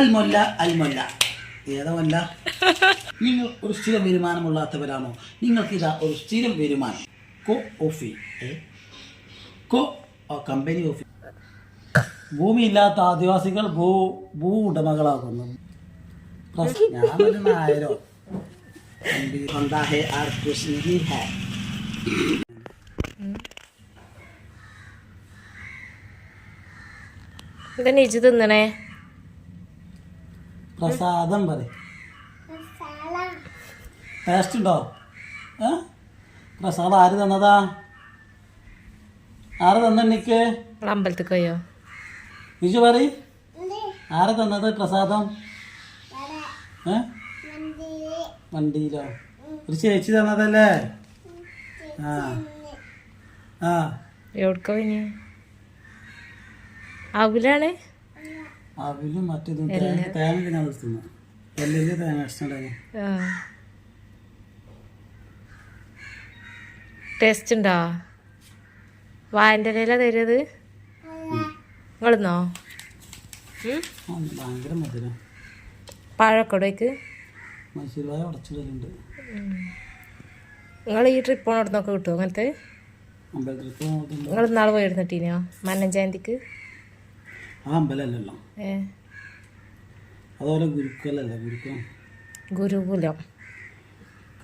അൽമൊല്ല അൽമൊല്ല. ഏതാ നിങ്ങൾ ഒരു സ്ഥിരം വരുമാനമുള്ളാത്തവരാണോ നിങ്ങൾക്ക് ഇതാ ഒരു സ്ഥിരം വരുമാനം. കോ ഓഫി കോ കമ്പനി ഓഫി. ഭൂമിയില്ലാത്ത ആദിവാസികൾ ഭൂ ഭൂ ഉടമകളാകുന്നു. ആർ ഇതന്നെ ഇജ് തിന്നണേ. പ്രസാദം പറ ടേസ്റ്റ് ഉണ്ടോ? ഏ? പ്രസാദം ആര് തന്നതാ? ആര് തന്നെനിക്ക് നിങ്ങൾ അമ്പലത്തിൽ പോയോ പറ ആര് തന്നത് പ്രസാദം? ഏ? വണ്ടിയിലോ? ഒരു ചേച്ചി തന്നതല്ലേ? ആ. ആ. എവിടെ അവലാണ് അവിലും മറ്റേതും തേങ്ങ ഞാൻ തേങ്ങ ഇഷ്ടമുണ്ടായിരുന്നു ടേസ്റ്റ് ഉണ്ടോ? വായന്റെ ഇല തരുന്നത് ഇങ്ങളുന്നോ ഭയങ്കര മധുരം. പഴമൊക്കെ മൈസൂർ മൈസൂരുവായ ഉടച്ചിടലുണ്ട്. നിങ്ങൾ ഈ ട്രിപ്പ് പോണോടത്തൊക്കെ കിട്ടുമോ അങ്ങനത്തെ? നിങ്ങൾ ഇന്നാൾ പോയിരുന്നിട്ടീനോ? മന്നം ജയന്തിക്ക്? ആ അമ്പലമല്ലല്ലോ ഏ. അതുപോലെ ഗുരുക്കലല്ല ഗുരുക്കുലം ഗുരുകുലം.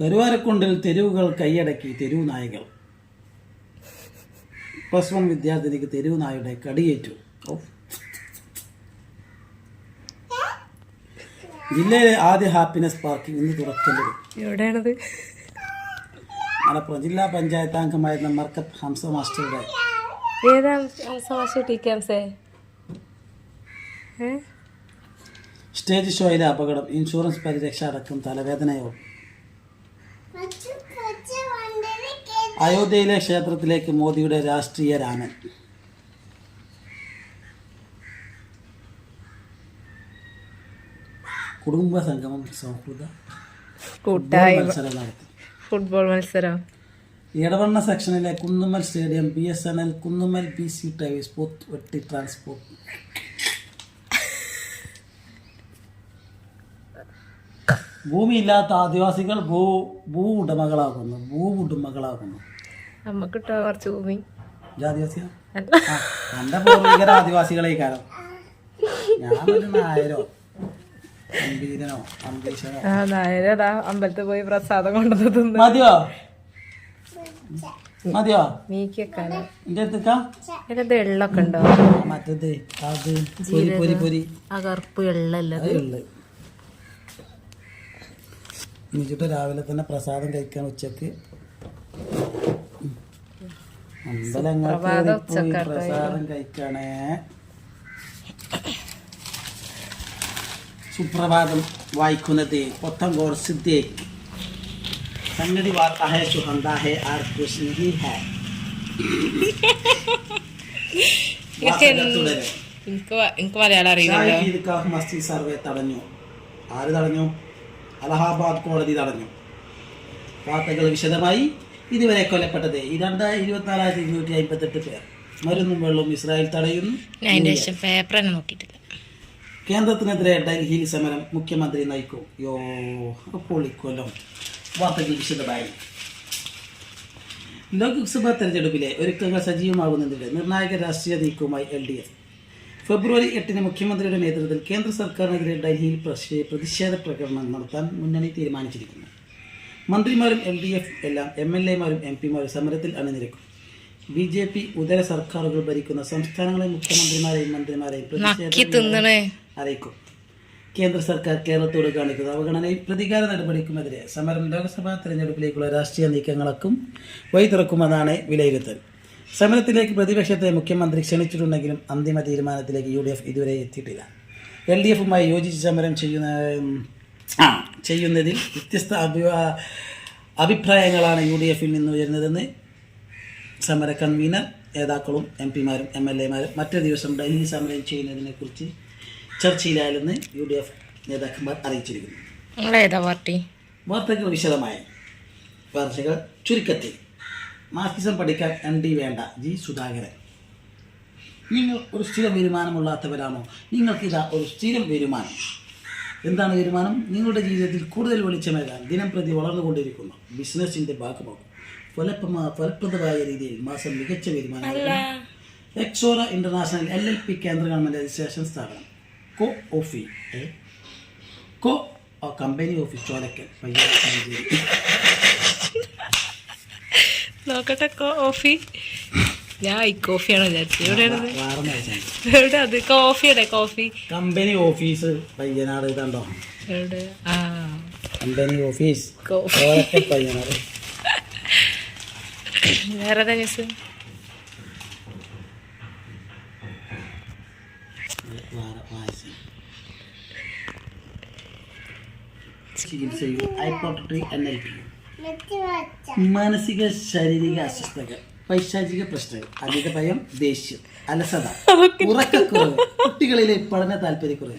കരുവാരക്കുണ്ടിൽ തെരുവുകൾ കൈയടക്കി തെരുവ് നായകൾ. പ്ലസ് വൺ വിദ്യാർത്ഥിനിക്ക് തെരുവ് നായയുടെ കടിയേറ്റു. ജില്ലയിലെ ആദ്യ ഹാപ്പിനെസ് പാർക്ക് ഇന്ന് തുറക്കുന്നത് എവിടെയാണത്? മലപ്പുറം ജില്ലാ പഞ്ചായത്ത് അംഗമായിരുന്ന മർക്കത്ത് ഹംസ മാസ്റ്ററുടെ ഏതാ സമാശ ടി ക്യാംസേ ഏ സ്റ്റേജ് ഷോയിലെ അപകടം ഇൻഷുറൻസ് പരിരക്ഷ അടക്കം തലവേദനയോ? അയോധ്യയിലെ ക്ഷേത്രത്തിലേക്ക് മോദിയുടെ രാഷ്ട്രീയ രാമൻ. കുടുംബ സംഗമം സൗഹൃദ കൂട്ടായ്മ. മത്സരം നടത്തി. ഫുട്ബോൾ മത്സരം. Edavanna സെക്ഷനിലെ Kunnummal stadium B S N L Kunnummal B C ടൈവ് sport വെട്ടി ട്രാൻസ്പോർട്ട്. ഭൂമിയില്ലാത്ത ആദിവാസികൾ ഭൂ ഭൂ ഉടമകളാകുന്നു. ഭൂ ഉടമകളാകുന്നു. നമുക്ക് കുറച്ച് ഭൂമി. ആദിവാസിയാ? എന്റെ പൂർവികര ആദിവാസികളെ കാരണം നായരോ അമ്പലത്തിൽ പോയി പ്രസാദം കൊണ്ടുവന്ന് മതിയോ? മതിയോ? മീക്കൊക്കെ എന്റെ അടുത്തേക്കാ? ഇതിനകത്ത് എള്ളൊക്കെ ഉണ്ടോ? മറ്റേത് അത് പൊരി പൊരി പൊരി. ആ കറുപ്പ് എള്ളല്ലേ എന്നിട്ട് രാവിലെ തന്നെ പ്രസാദം കഴിക്കാൻ ഉച്ചയ്ക്ക്. അമ്പലങ്ങൾക്ക് പ്രസാദം കഴിക്കണേ. സുപ്രഭാതം വായിക്കുന്നത് പൊത്തങ്കോട് സിദ്ധേക്ക് സംഗതി വാർത്ത ഹേ സുഹന്ത ഹേ ആർ കൃഷ്ണി ഹേ है എനിക്ക് എനിക്ക് മലയാളം ഷാഹിദ് മസ്തി സർവേ തടഞ്ഞു. ആര് തടഞ്ഞു? അലഹാബാദ് കോടതി തടഞ്ഞു. വാർത്തകൾ വിശദമായി ഇതുവരെ കൊല്ലപ്പെട്ടത് ഈ രണ്ടായിരത്തി ഇരുപത്തിനാലായിരത്തി ഇരുന്നൂറ്റി അമ്പത്തെട്ട് പേർ. മരുന്നും വെള്ളവും ഇസ്രായേൽ തടയുന്നു. കേന്ദ്രത്തിനെതിരെ ഡൽഹിയിൽ സമരം മുഖ്യമന്ത്രി നയിക്കും. യോ പൊളിക്കൊല്ലം. വാർത്തകൾ വിശദമായി. ലോക്സഭാ തെരഞ്ഞെടുപ്പിലെ ഒരുക്കങ്ങൾ സജീവമാകുന്നതിന്റെ നിർണായക രാഷ്ട്രീയ നീക്കവുമായി എൽ ഡി എഫ്. ഫെബ്രുവരി എട്ടിന് മുഖ്യമന്ത്രിയുടെ നേതൃത്വത്തിൽ കേന്ദ്ര സർക്കാരിനെതിരെ ഡൽഹിയിൽ പ്രതിഷേധ പ്രകടനം നടത്താൻ മുന്നണി തീരുമാനിച്ചിരിക്കുന്നു. മന്ത്രിമാരും എൽ ഡി എഫ് എല്ലാം എം എൽ എമാരും എം പിമാരും സമരത്തിൽ അണിനിരക്കും. ബി ജെ പി ഉദര സർക്കാരുകൾ ഭരിക്കുന്ന സംസ്ഥാനങ്ങളെ മുഖ്യമന്ത്രിമാരെയും മന്ത്രിമാരെയും പ്രതിഷേധം അറിയിക്കും. കേന്ദ്ര സർക്കാർ കേരളത്തോട് കാണിക്കുന്ന അവഗണനയും പ്രതികാര നടപടിക്കുമെതിരെ സമരം ലോക്സഭാ തെരഞ്ഞെടുപ്പിലേക്കുള്ള രാഷ്ട്രീയ നീക്കങ്ങൾക്കും വഴി തുറക്കുമെന്നാണ് വിലയിരുത്തൽ. സമരത്തിലേക്ക് പ്രതിപക്ഷത്തെ മുഖ്യമന്ത്രി ക്ഷണിച്ചിട്ടുണ്ടെങ്കിലും അന്തിമ തീരുമാനത്തിലേക്ക് യു ഡി എഫ് ഇതുവരെ എത്തിയിട്ടില്ല. എൽ ഡി എഫുമായി യോജിച്ച് സമരം ചെയ്യുന്ന ആ ചെയ്യുന്നതിൽ വ്യത്യസ്ത അഭി അഭിപ്രായങ്ങളാണ് യു ഡി എഫിൽ നിന്ന് ഉയരുന്നതെന്ന് സമര കൺവീനർ നേതാക്കളും എം പിമാരും എം എൽ എമാരും മറ്റൊരു ദിവസം ഡൽഹി സമരം ചെയ്യുന്നതിനെക്കുറിച്ച് ചർച്ചയിലായെന്ന് യു ഡി എഫ് നേതാക്കന്മാർ അറിയിച്ചിരിക്കുന്നു. വാർത്തകൾ വിശദമായി. വാർത്തകൾ ചുരുക്കത്തിൽ. മാർക്സിസം പഠിക്കാൻ എം ഡി വേണ്ട. ജി സുധാകരൻ. നിങ്ങൾ ഒരു സ്ഥിരം വരുമാനമുള്ളാത്തവരാണോ? നിങ്ങൾക്കിതാ ഒരു സ്ഥിരം വരുമാനം. എന്താണ് വരുമാനം? നിങ്ങളുടെ ജീവിതത്തിൽ കൂടുതൽ വെളിച്ചമേകാൻ ദിനം പ്രതി വളർന്നുകൊണ്ടിരിക്കുന്നു. ബിസിനസിന്റെ ഭാഗമാകും. ഫലപ്രമാ ഫലപ്രദമായ രീതിയിൽ മാസം മികച്ച വരുമാനം. Exora international L L P കേന്ദ്ര ഗവൺമെന്റ് രജിസ്ട്രേഷൻ സ്ഥാപനം. കോ ഓഫി കോ കമ്പനി ഓഫീസ് ചോലക്കൽ പയ്യാഞ്ചേരി നോക്കട്ടെ കോഫി ഞാൻ ഐ കോഫിയാണ് വിചാരിച്ചത്. എവിടെയാണ് എവിടെ അത് കോഫിയുടെ കോഫി കമ്പനി ഓഫീസ് പയ്യനാട് കണ്ടോ? എവിടെ? ആ. Company office coffee Payyanad. വേറെ ന്യൂസ്. ചികിത്സയും ഹൈപ്പോട്ടറി എൻ എൽ പി. മാനസിക ശാരീരിക അസ്വസ്ഥകൾ പൈശാചിക പ്രശ്നങ്ങൾ അധിക ഭയം ദേഷ്യം അലസത ഉറക്കക്കുറവ് കുട്ടികളിലെ പഠന താല്പര്യക്കുറവ്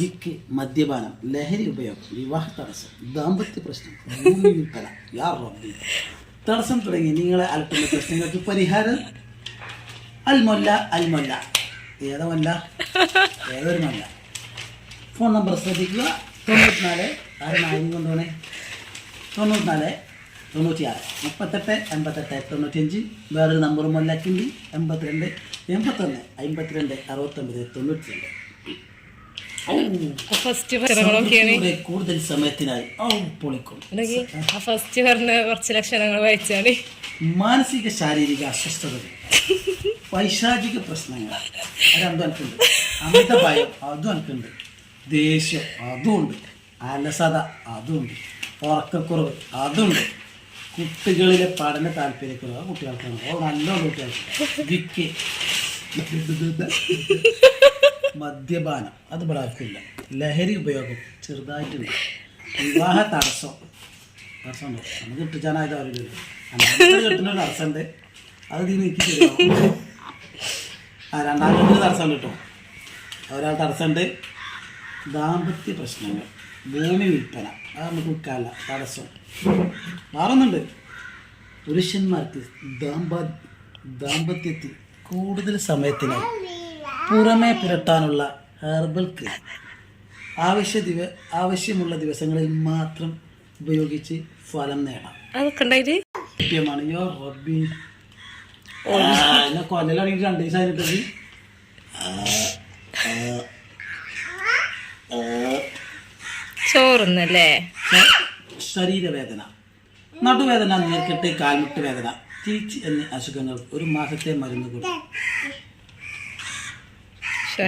വിക്ക് മദ്യപാനം ലഹരി ഉപയോഗം വിവാഹ തടസ്സം ദാമ്പത്യ പ്രശ്നം ഭൂമി വിൽപ്പന യാ റബ്ബി. തടസ്സം തുടങ്ങി നിങ്ങളെ അലട്ടുന്ന പ്രശ്നങ്ങൾക്ക് പരിഹാരം? അൽമൊല്ല അൽമൊല്ല. ഏതമല്ല ഏതൊരു മല്ല? ഫോൺ നമ്പർ ശ്രദ്ധിക്കുക. തൊണ്ണൂറ്റിനാല് ആരും നാല് കൊണ്ടുപോണേ തൊണ്ണൂറ്റിനാല് തൊണ്ണൂറ്റിയാറ്. മുപ്പത്തെട്ട് എൺപത്തെട്ട് തൊണ്ണൂറ്റിയഞ്ച്. വേറൊരു നമ്പറും മുല്ലാക്കിണ്ടി. എൺപത്തിരണ്ട് എൺപത്തൊന്ന് അമ്പത്തിരണ്ട് അറുപത്തൊമ്പത് തൊണ്ണൂറ്റിരണ്ട്. കൂടുതൽ സമയത്തിനായി ഫസ്റ്റ് പറഞ്ഞ കുറച്ച് ലക്ഷണങ്ങൾ വായിച്ചാണ് മാനസിക ശാരീരിക അസ്വസ്ഥതകൾ പൈശാചിക പ്രശ്നങ്ങൾ അതെന്തോ എനിക്കുണ്ട്. അമിത ഭയം അതും എനിക്കുണ്ട്. ദേഷ്യം അതുമുണ്ട് അലസത അതുമുണ്ട് ഉറക്കക്കുറവ്. അതുണ്ട്. കുട്ടികളിലെ പഠന താല്പര്യക്കുറവ്. കുട്ടികൾക്കാണ് ഓ നല്ല കുട്ടികൾക്ക്. മദ്യപാനം. അത് ആർക്കില്ല ലഹരി ഉപയോഗം ചെറുതായിട്ടുണ്ട്. വിവാഹ തടസ്സം. തടസ്സമുണ്ട് നമുക്ക് കിട്ടിച്ചാനായത് അന്നാമത്തെ കിട്ടുന്ന ഒരു തടസ്സമുണ്ട്. അത് നീ നീക്കി ആ രണ്ടാം കെട്ടിന് തടസ്സമുണ്ട് കേട്ടോ ഒരാൾ തടസ്സമുണ്ട്. ദാമ്പത്യ പ്രശ്നങ്ങൾ. ഭൂമി വിൽപ്പന. അത് നമുക്ക് വിൽക്കാനല്ല തടസ്സം. മാറുന്നുണ്ട്. പുരുഷന്മാർക്ക് ദാമ്പ ദാമ്പത്യത്തിൽ കൂടുതൽ സമയത്തിന് പുറമേ പുരട്ടാനുള്ള ഹെർബൽ ക്രീം ആവശ്യ ദിവ ആവശ്യമുള്ള ദിവസങ്ങളിൽ മാത്രം ഉപയോഗിച്ച് ഫലം നേടാം. കൃത്യമാണ് യോ റബ്ബി. കൊല്ലലാണെങ്കിൽ രണ്ട് ദിവസം ആയിട്ട് ചോറുന്നല്ലേ? ശരീരവേദന. നടുവേദന നേർക്കെട്ട് കാൽമുട്ട് വേദന. തീച്ച് എന്ന അസുഖങ്ങൾ ഒരു മാസത്തെ മരുന്ന് കൊടുക്കും.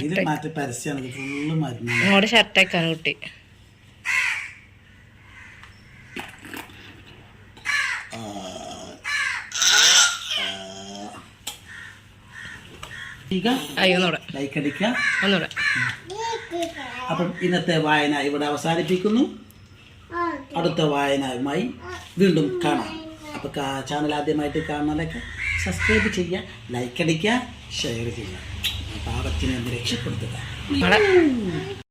ഇത് മാറ്റ പരസ്യമാണ് ഫുള്ള് ഇങ്ങോട്ട് കുട്ടി. ലൈക്ക് അടിക്കുക. ഒന്നൂടെ അപ്പം ഇന്നത്തെ വായന ഇവിടെ അവസാനിപ്പിക്കുന്നു. അടുത്ത വായനയുമായി വീണ്ടും കാണാം. അപ്പോൾ ചാനൽ ആദ്യമായിട്ട് കാണുന്നതൊക്കെ സബ്സ്ക്രൈബ് ചെയ്യുക ലൈക്ക് അടിക്കുക ഷെയർ ചെയ്യുക. പാപത്തിനെ രക്ഷപ്പെടുത്തുക.